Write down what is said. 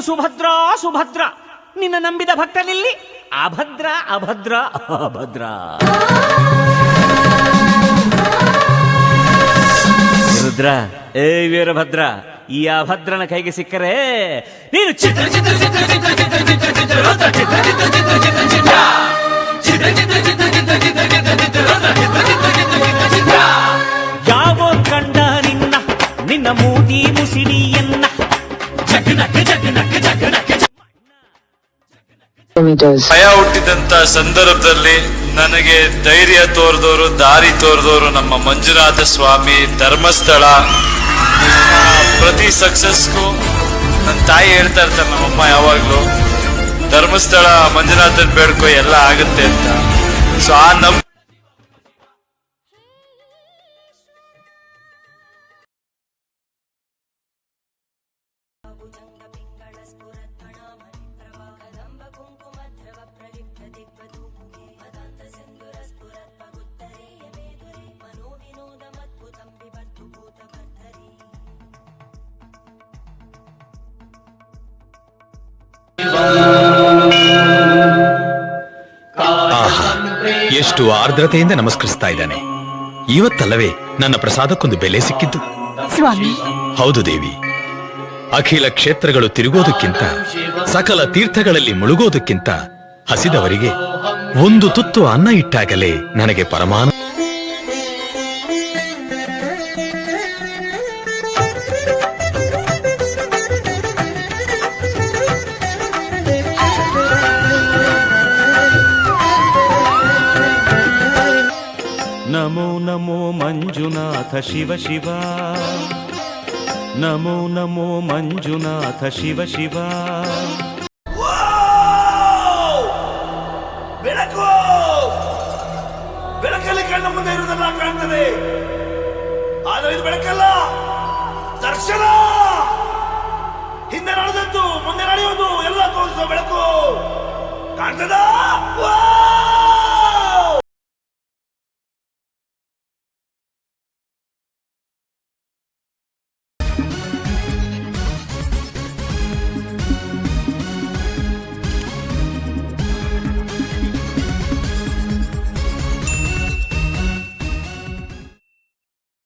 ನೀನು ಸುಭದ್ರ ಸುಭದ್ರ ನಿನ್ನ ನಂಬಿದ ಭಕ್ತನಿಲ್ಲಿ ಅಭದ್ರ ಅಭದ್ರ ಅಭದ್ರ ರುದ್ರ ಏ ವೀರಭದ್ರ ಈ ಅಭದ್ರನ ಕೈಗೆ ಸಿಕ್ಕರೆ ನೀನು ಚಿತ್ರ ಚಿತ್ರ ಚಿತ್ರ ಚಿತ್ರ ಚಿತ್ರ ಚಿತ್ರ ಚಿತ್ರ ರುದ್ರ ಚಿತ್ರ ಚಿತ್ರ ಚಿತ್ರ ಚಿತ್ರ ಚಿತ್ರ ಯಾವ ಕಂಡ ನಿನ್ನ ನಿನ್ನ ಮೂತಿ ಮುಸಿಡಿಯನ್ನ ಭಯ ಹುಟ್ಟಿದಂತ ಸಂದರ್ಭದಲ್ಲಿ ನನಗೆ ಧೈರ್ಯ ತೋರಿದವರು ದಾರಿ ತೋರಿದವರು ನಮ್ಮ ಮಂಜುನಾಥ ಸ್ವಾಮಿ ಧರ್ಮಸ್ಥಳ. ಪ್ರತಿ ಸಕ್ಸಸ್ಗೂ ನನ್ನ ತಾಯಿ ಹೇಳ್ತಾ ಇರ್ತಾರೆ, ನಮ್ಮಮ್ಮ ಯಾವಾಗ್ಲೂ ಧರ್ಮಸ್ಥಳ, ಮಂಜುನಾಥನ್ ಬೇಡ್ಕೊ, ಎಲ್ಲ ಆಗುತ್ತೆ ಅಂತ. ಸೊ ಆ ನಮ್ ಆಹಾ ಎಷ್ಟು ಆರ್ದ್ರತೆಯಿಂದ ನಮಸ್ಕರಿಸ್ತಾ ಇದ್ದಾನೆ. ಇವತ್ತಲ್ಲವೇ ನನ್ನ ಪ್ರಸಾದಕ್ಕೊಂದು ಬೆಲೆ ಸಿಕ್ಕಿದ್ದು. ಸ್ವಾಮಿ. ಹೌದು ದೇವಿ. ಅಖಿಲ ಕ್ಷೇತ್ರಗಳು ತಿರುಗೋದಕ್ಕಿಂತ ಸಕಲ ತೀರ್ಥಗಳಲ್ಲಿ ಮುಳುಗೋದಕ್ಕಿಂತ ಹಸಿದವರಿಗೆ ಒಂದು ತುತ್ತು ಅನ್ನ ಇಟ್ಟಾಗಲೇ ನನಗೆ ಪರಮಾನ ನಮೋ ನಮೋ ಮಂಜುನಾಥ ಶಿವ ಶಿವ. ನಮೋ ನಮೋ ಮಂಜುನಾಥ ಶಿವ ಶಿವ. ಬೆಳಕು! ಬೆಳಕಲ್ಲಿ ಕಣ್ಣ ಮುಂದೆ ಆದರೆ ದರ್ಶನ! ಹಿಂದೆ ಮುಂದೆ ನಡೆಯುವುದು, ಎಲ್ಲ